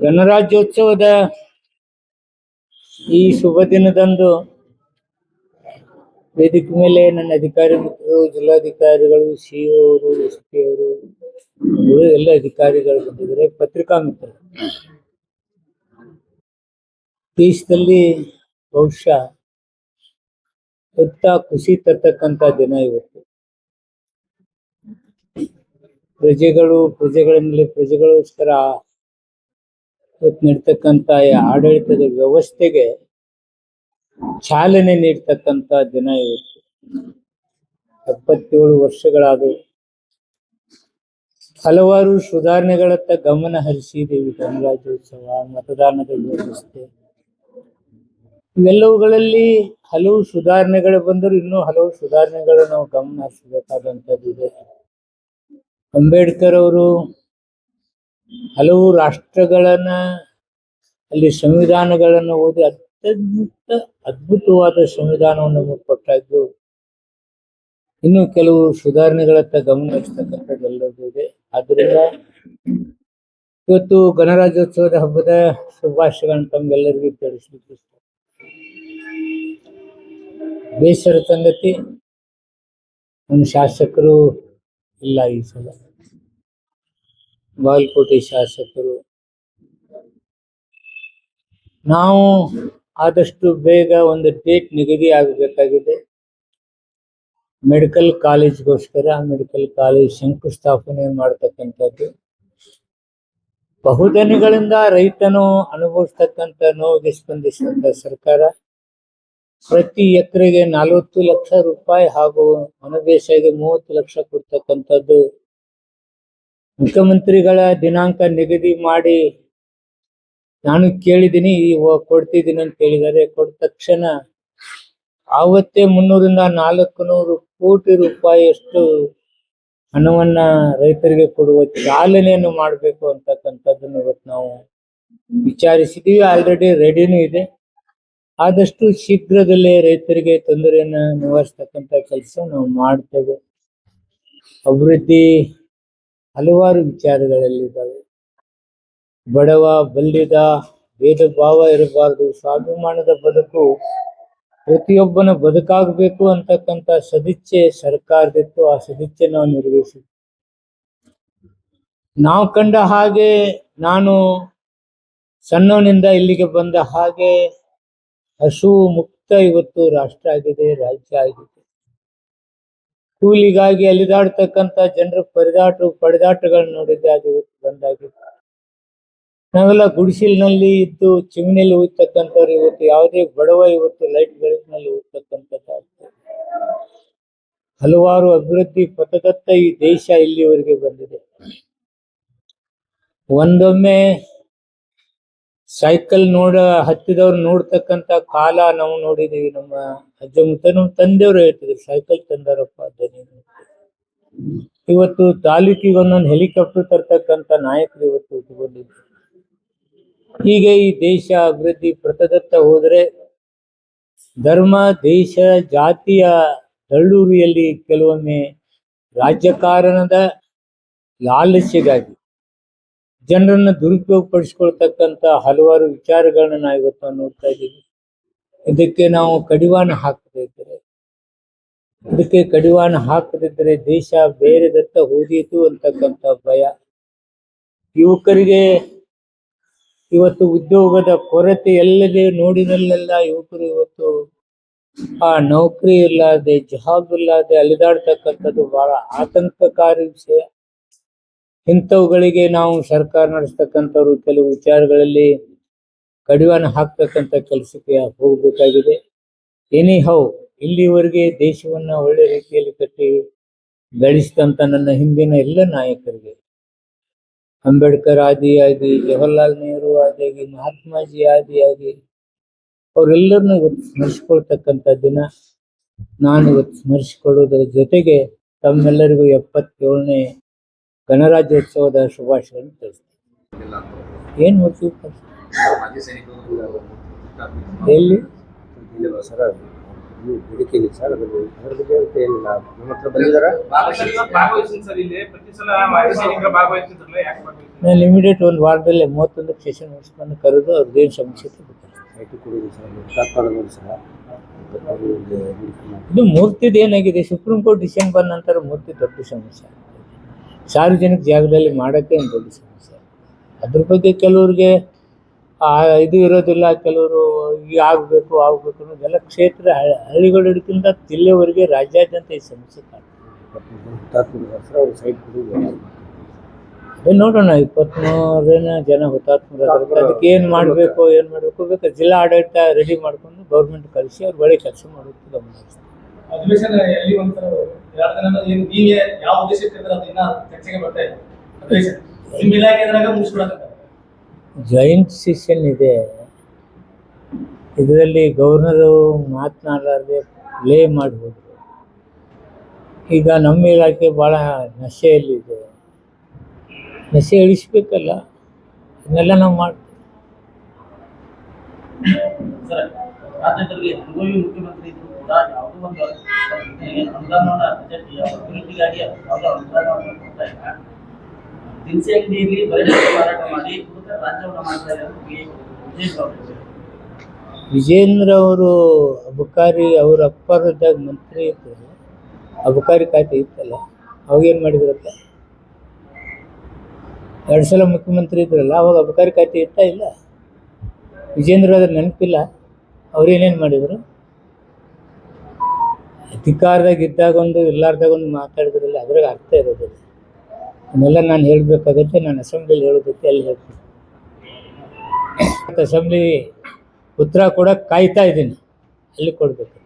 ಗಣರಾಜ್ಯೋತ್ಸವದ ಈ ಶುಭ ದಿನದಂದು ವೇದಿಕೆ ಮೇಲೆ ನನ್ನ ಅಧಿಕಾರಿ ಮಿತ್ರರು, ಜಿಲ್ಲಾಧಿಕಾರಿಗಳು, ಸಿ ಅವರು, ಎಸ್ ಪಿ ಅವರು ಎಲ್ಲ ಅಧಿಕಾರಿಗಳು ಬಂದಿದ್ದಾರೆ. ಪತ್ರಿಕಾ ಮಿತ್ರರು, ದೇಶದಲ್ಲಿ ಬಹುಶಃ ಹೊತ್ತ ಖುಷಿ ತರ್ತಕ್ಕಂಥ ದಿನ ಇವತ್ತು. ಪ್ರಜೆಗಳು, ಪ್ರಜೆಗಳ ಮೇಲೆ ಪ್ರಜೆಗಳಿಗೋಸ್ಕರ ಈ ಆಡಳಿತದ ವ್ಯವಸ್ಥೆಗೆ ಚಾಲನೆ ನೀಡ್ತಕ್ಕಂತ ದಿನ ಇವತ್ತು ಎಪ್ಪತ್ತೇಳು ವರ್ಷಗಳಾದವು. ಹಲವಾರು ಸುಧಾರಣೆಗಳತ್ತ ಗಮನ ಹರಿಸಿದ್ದೀವಿ ಗಣರಾಜ್ಯೋತ್ಸವ, ಮತದಾನದ ವ್ಯವಸ್ಥೆ. ಇವೆಲ್ಲವುಗಳಲ್ಲಿ ಹಲವು ಸುಧಾರಣೆಗಳು ಬಂದರೂ ಇನ್ನೂ ಹಲವು ಸುಧಾರಣೆಗಳು ನಾವು ಗಮನ ಹರಿಸಬೇಕಾದಂಥದ್ದು ಇದೆ. ಅಂಬೇಡ್ಕರ್ ಅವರು ಹಲವು ರಾಷ್ಟ್ರಗಳನ್ನ, ಅಲ್ಲಿ ಸಂವಿಧಾನಗಳನ್ನು ಓದಿ ಅತ್ಯಂತ ಅದ್ಭುತವಾದ ಸಂವಿಧಾನವನ್ನು ನಮಗೆ ಇನ್ನು ಕೆಲವು ಸುಧಾರಣೆಗಳತ್ತ ಗಮನ ಹರಿಸ್ತಕ್ಕಂಥದ್ದೆಲ್ಲದೂ ಇದೆ. ಆದ್ರಿಂದ ಇವತ್ತು ಗಣರಾಜ್ಯೋತ್ಸವದ ಹಬ್ಬದ ಶುಭಾಶಯಗಳನ್ನು ತಮ್ಗೆಲ್ಲರಿಗೂ ತಿಳಿಸ್ಲಿಕ್ಕೆ ಬೇಸರ ಸಂಗತಿ. ನಮ್ಮ ಶಾಸಕರು ಇಲ್ಲ ಈ ಸಲ. ಬಾಗಲಕೋಟೆ ಶಾಸಕರು. ನಾವು ಆದಷ್ಟು ಬೇಗ ಒಂದು ಡೇಟ್ ನಿಗದಿ ಆಗಬೇಕಾಗಿದೆ. ಮೆಡಿಕಲ್ ಕಾಲೇಜ್ಗೋಸ್ಕರ ಮೆಡಿಕಲ್ ಕಾಲೇಜ್ ಶಂಕುಸ್ಥಾಪನೆ ಮಾಡತಕ್ಕಂಥದ್ದು. ಬಹುದನಿಗಳಿಂದ ರೈತನು ಅನುಭವಿಸ್ತಕ್ಕಂಥ ನೋವಿಗೆ ಸ್ಪಂದಿಸಿದಂಥ ಸರ್ಕಾರ ಪ್ರತಿ ಎಕರೆಗೆ ನಲವತ್ತು ಲಕ್ಷ ರೂಪಾಯಿ ಹಾಗೂ ಬೇಸಾಯಕ್ಕೆ ಮೂವತ್ತು ಲಕ್ಷ ಕೊಡ್ತಕ್ಕಂಥದ್ದು ಮುಖ್ಯಮಂತ್ರಿಗಳ ದಿನಾಂಕ ನಿಗದಿ ಮಾಡಿ ನಾನು ಕೇಳಿದ್ದೀನಿ ಕೊಡ್ತಿದ್ದೀನಿ ಅಂತ ಹೇಳಿದರೆ ಕೊಟ್ಟ ತಕ್ಷಣ ಆವತ್ತೇ ಮುನ್ನೂರಿಂದ ನಾಲ್ಕು ನೂರು ಕೋಟಿ ರೂಪಾಯಿಯಷ್ಟು ಹಣವನ್ನ ರೈತರಿಗೆ ಕೊಡುವ ಚಾಲನೆಯನ್ನು ಮಾಡಬೇಕು ಅಂತಕ್ಕಂಥದ್ದನ್ನು ಇವತ್ತು ನಾವು ವಿಚಾರಿಸಿದೀವಿ ಆಲ್ರೆಡಿ ರೆಡಿನೂ ಇದೆ. ಆದಷ್ಟು ಶೀಘ್ರದಲ್ಲೇ ರೈತರಿಗೆ ತೊಂದರೆಯನ್ನ ನಿವಾರಿಸ್ತಕ್ಕಂಥ ಕೆಲಸ ನಾವು ಮಾಡ್ತೇವೆ. ಅಭಿವೃದ್ಧಿ ಹಲವಾರು ವಿಚಾರಗಳಲ್ಲಿದ್ದಾವೆ. ಬಡವ, ಬಲ್ಲಿದ ಭೇದ ಭಾವ ಇರಬಾರದು, ಸ್ವಾಭಿಮಾನದ ಬದುಕು ಪ್ರತಿಯೊಬ್ಬನ ಬದುಕಾಗಬೇಕು ಅಂತಕ್ಕಂತ ಸದಿಚ್ಛೆ ಸರ್ಕಾರದಿತ್ತು, ಆ ಸದಿಚ್ಛೆ ನಾವು ನಿರ್ವಹಿಸಿದ್ವಿ ನಾವು ಕಂಡ ಹಾಗೆ ನಾನು ಸಣ್ಣವನಿಂದ ಇಲ್ಲಿಗೆ ಬಂದ ಹಾಗೆ ಹಸು ಮುಕ್ತ ಇವತ್ತು ರಾಷ್ಟ್ರ ಆಗಿದೆ, ರಾಜ್ಯ ಆಗಿದೆ. ಕೂಲಿಗಾಗಿ ಅಲಿದಾಡ್ತಕ್ಕಂತ ಜನರ ಪರಿದಾಟ ಪಡೆದಾಟಗಳನ್ನ ನೋಡಿದ್ದೆ ಅದು ಇವತ್ತು ಬಂದಾಗಿದೆ. ನಾವೆಲ್ಲ ಗುಡಿಸಿಲಿನಲ್ಲಿ ಇದ್ದು ಚಿಮಣಿಲಿ ಊದ್ತಕ್ಕಂಥವ್ರು ಇವತ್ತು ಯಾವುದೇ ಬಡವ ಇವತ್ತು ಲೈಟ್ ಬೆಳಕಿನಲ್ಲಿ ಊದ್ತಕ್ಕಂಥದ್ದಾಗ್ತದೆ ಹಲವಾರು ಅಭಿವೃದ್ಧಿ ಪಥದತ್ತ ಈ ದೇಶ ಇಲ್ಲಿವರೆಗೆ ಬಂದಿದೆ. ಒಂದೊಮ್ಮೆ ಸೈಕಲ್ ನೋಡ ಹತ್ತಿದವ್ರು ನೋಡ್ತಕ್ಕಂತ ಕಾಲ ನಾವು ನೋಡಿದೀವಿ ನಮ್ಮ ಅಜ್ಜ ಮುತ್ತ, ನಮ್ಮ ತಂದೆಯವರು ಹೇಳ್ತಿದ್ರು, ಸೈಕಲ್ ತಂದಾರಪ್ಪ ಇವತ್ತು ತಾಲೂಕಿಗೆ ಒಂದೊಂದು ಹೆಲಿಕಾಪ್ಟರ್ ತರ್ತಕ್ಕಂತ ನಾಯಕರು ಇವತ್ತು ಹುಟ್ಟುಕೊಂಡಿದ್ರು ಹೀಗೆ ಈ ದೇಶ ಅಭಿವೃದ್ಧಿ ಪ್ರತದತ್ತ ಹೋದ್ರೆ ಧರ್ಮ, ದೇಶ, ಜಾತಿಯ ದಳ್ಳೂರಿಯಲ್ಲಿ ಕೆಲವೊಮ್ಮೆ ರಾಜಕಾರಣದ ಲಾಲಸೆಗಾಗಿ ಜನರನ್ನ ದುರುಪಯೋಗ ಪಡಿಸ್ಕೊಳ್ತಕ್ಕಂತ ಹಲವಾರು ವಿಚಾರಗಳನ್ನ ನಾವು ಇವತ್ತು ನೋಡ್ತಾ ಇದ್ದೀವಿ. ಇದಕ್ಕೆ ನಾವು ಕಡಿವಾಣ ಹಾಕದಿದ್ದರೆ ಇದಕ್ಕೆ ಕಡಿವಾಣ ಹಾಕದಿದ್ದರೆ ದೇಶ ಬೇರೆದತ್ತ ಹೋದೀತು ಅಂತಕ್ಕಂಥ ಭಯ. ಯುವಕರಿಗೆ ಇವತ್ತು ಉದ್ಯೋಗದ ಕೊರತೆ ಎಲ್ಲದೆ ನೋಡಿನಲ್ಲೆಲ್ಲ ಯುವಕರು ಇವತ್ತು ಆ ನೌಕರಿ ಇಲ್ಲದೆ ಜಾಬ್ ಇಲ್ಲದೆ ಅಲಿದಾಡ್ತಕ್ಕಂಥದ್ದು ಬಹಳ ಆತಂಕಕಾರಿ ವಿಷಯ. ಇಂಥವುಗಳಿಗೆ ನಾವು ಸರ್ಕಾರ ನಡೆಸ್ತಕ್ಕಂಥವ್ರು ಕೆಲವು ವಿಚಾರಗಳಲ್ಲಿ ಕಡಿವಾಣ ಹಾಕ್ತಕ್ಕಂಥ ಕೆಲಸಕ್ಕೆ ಹೋಗಬೇಕಾಗಿದೆ. ಎನಿ ಹೌ ಇಲ್ಲಿವರೆಗೆ ದೇಶವನ್ನ ಒಳ್ಳೆ ರೀತಿಯಲ್ಲಿ ಕಟ್ಟಿ ಬೆಳೆಸಿದಂಥ ನನ್ನ ಹಿಂದಿನ ಎಲ್ಲ ನಾಯಕರಿಗೆ, ಅಂಬೇಡ್ಕರ್ ಆದಿಯಾಗಿ, ಜವಾಹರ್ಲಾಲ್ ನೆಹರು ಆದಿಯಾಗಿ, ಮಹಾತ್ಮಾಜಿ ಆದಿಯಾಗಿ, ಅವರೆಲ್ಲರನ್ನು ಇವತ್ತು ಸ್ಮರಿಸ್ಕೊಳ್ತಕ್ಕಂಥ ದಿನ ನಾನು ಇವತ್ತು ಸ್ಮರಿಸಿಕೊಳ್ಳುವುದರ ಜೊತೆಗೆ ತಮ್ಮೆಲ್ಲರಿಗೂ ಎಪ್ಪತ್ತೇಳನೇ ಗಣರಾಜ್ಯೋತ್ಸವದ ಶುಭಾಶಯಗಳನ್ನು ತಿಳಿಸ್ತೀನಿ. ಏನು ಮಾಡ್ತೀವಿ ಎಲ್ಲಿ? ಸರ್ ಈ ಸರ್ ಅದ್ರ ಬಗ್ಗೆ ಅಂತ ಏನಿಲ್ಲ. ನಮ್ಮ ಹತ್ರ ನಾನು ಇಮಿಡಿಯೇಟ್ ಒಂದು ವಾರದಲ್ಲೇ ಮೂವತ್ತೊಂದು ಸೆಷನ್ ಮುಗಿಸ್ಕೊಂಡು ಕರೆದು ಅವ್ರದ್ದೇನು ಸಮಸ್ಯೆ ಇದು ಮೂರ್ತಿದು ಏನಾಗಿದೆ? ಸುಪ್ರೀಂ ಕೋರ್ಟ್ ಡಿಸಿಷನ್ ಬಂದ ನಂತರ ಮೂರ್ತಿ ದೊಡ್ಡ ಸಮಸ್ಯೆ. ಸಾರ್ವಜನಿಕ ಜಾಗದಲ್ಲಿ ಮಾಡೋಕ್ಕೆ ಒಂದು ದೊಡ್ಡ ಸಮಸ್ಯೆ. ಅದ್ರ ಬಗ್ಗೆ ಕೆಲವ್ರಿಗೆ ಇದು ಇರೋದಿಲ್ಲ, ಕೆಲವರು ಈಗ ಆಗಬೇಕು ಆಗಬೇಕು ಅನ್ನೋದೆಲ್ಲ ಕ್ಷೇತ್ರ ಹಳ್ಳಿ- ಹಳ್ಳಿಗಳಿಗಿಂತ ಜಿಲ್ಲೆವರೆಗೆ ರಾಜ್ಯಾದ್ಯಂತ ಈ ಸಮಸ್ಯೆ ಅದೇ ನೋಡೋಣ ಇಪ್ಪತ್ತ್ಮೂರನೇ ಜನ ಹುತಾತ್ಮರ ಅದಕ್ಕೆ ಏನು ಮಾಡಬೇಕು ಏನು ಮಾಡಬೇಕು ಬೇಕಾದ್ರೆ ಜಿಲ್ಲಾ ಆಡಳಿತ ರೆಡಿ ಮಾಡ್ಕೊಂಡು ಗೌರ್ಮೆಂಟ್ ಕಳಿಸಿ ಅವ್ರ ಒಳ್ಳೆ ಕೆಲಸ ಮಾಡೋಕ್ಕೆ ಗಮನ ಎರಡು ದಿನ ಏನು ನೀವೇ ಯಾವ ಉದ್ದೇಶಕ್ಕೆ ಅದು ಇನ್ನ ಚರ್ಚೆಗೆ ಬರ್ತಾ ಅಧಿವೇಶನ ನಿಮ್ಮ ಇಲಾಖೆದ್ರಾಗ ಮುಗಿಸ್ಬಿಡಕ್ಕೆ ಜಾಯಿಂಟ್ ಸೆಷನ್ ಇದೆ. ಇದರಲ್ಲಿ ಗವರ್ನರು ಮಾತನಾಡಲಾರ್ದೆ ಪ್ಲೇ ಮಾಡ್ಬೋದು. ಈಗ ನಮ್ಮ ಇಲಾಖೆ ಭಾಳ ನಶೆಯಲ್ಲಿದೆ. ನಶೆ ಇಳಿಸ್ಬೇಕಲ್ಲ ಇದನ್ನೆಲ್ಲ ನಾವು ಮಾಡ್ತೀವಿ. ರಾಜ್ಯದಲ್ಲಿ ಅನುಭವಿ ಮುಖ್ಯಮಂತ್ರಿ ಇದ್ರು ಕೂಡ ಯಾವುದೋ ಒಂದು ಅನುದಾನವನ್ನ ಯಾವ ಅಭಿವೃದ್ಧಿಗಾಗಿ ಯಾವುದೋ ಅನುದಾನವನ್ನು ಕೊಡ್ತಾ ಇಲ್ಲ. ದಿನಸಿ ಅಂಗಡಿಯಲ್ಲಿ ಬರೀ ಮಾರಾಟ ಮಾಡಿ ರಾಜ್ಯವನ್ನು ಮಾಡ್ತಾ ಅವರು ವಿಜೇಂದ್ರ ಅವರು ಅಬಕಾರಿ ಅವ್ರ ಅಪ್ಪರದಾಗ ಮಂತ್ರಿ ಇದ್ರು. ಅಬಕಾರಿ ಖಾತೆ ಇತ್ತಲ್ಲ ಅವಾಗೇನು ಮಾಡಿದ್ರಪ್ಪ? ಎರಡು ಸಲ ಮುಖ್ಯಮಂತ್ರಿ ಇದ್ರಲ್ಲ, ಅವಾಗ ಅಬಕಾರಿ ಖಾತೆ ಇತ್ತಾ ಇಲ್ಲ? ವಿಜೇಂದ್ರ ಅದ್ರ ನೆನಪಿಲ್ಲ? ಅವ್ರೇನೇನು ಮಾಡಿದರು? ಅಧಿಕಾರದಾಗ ಇದ್ದಾಗ ಒಂದು ಇಲ್ಲಾರ್ದಾಗ ಒಂದು ಮಾತಾಡಿದ್ರಲ್ಲ ಅದ್ರಾಗ ಅರ್ಥ ಇರೋದಿಲ್ಲ. ಅದನ್ನೆಲ್ಲ ನಾನು ಹೇಳಬೇಕಾಗತ್ತೆ, ನಾನು ಅಸೆಂಬ್ಲಿಯಲ್ಲಿ ಹೇಳೋದಕ್ಕೆ ಅಲ್ಲಿ ಹೇಳ್ತೀನಿ. ಅಸೆಂಬ್ಲಿ ಉತ್ತರ ಕೂಡ ಕಾಯ್ತಾ ಇದ್ದೀನಿ. ಅಲ್ಲಿ ಕೊಡಬೇಕು.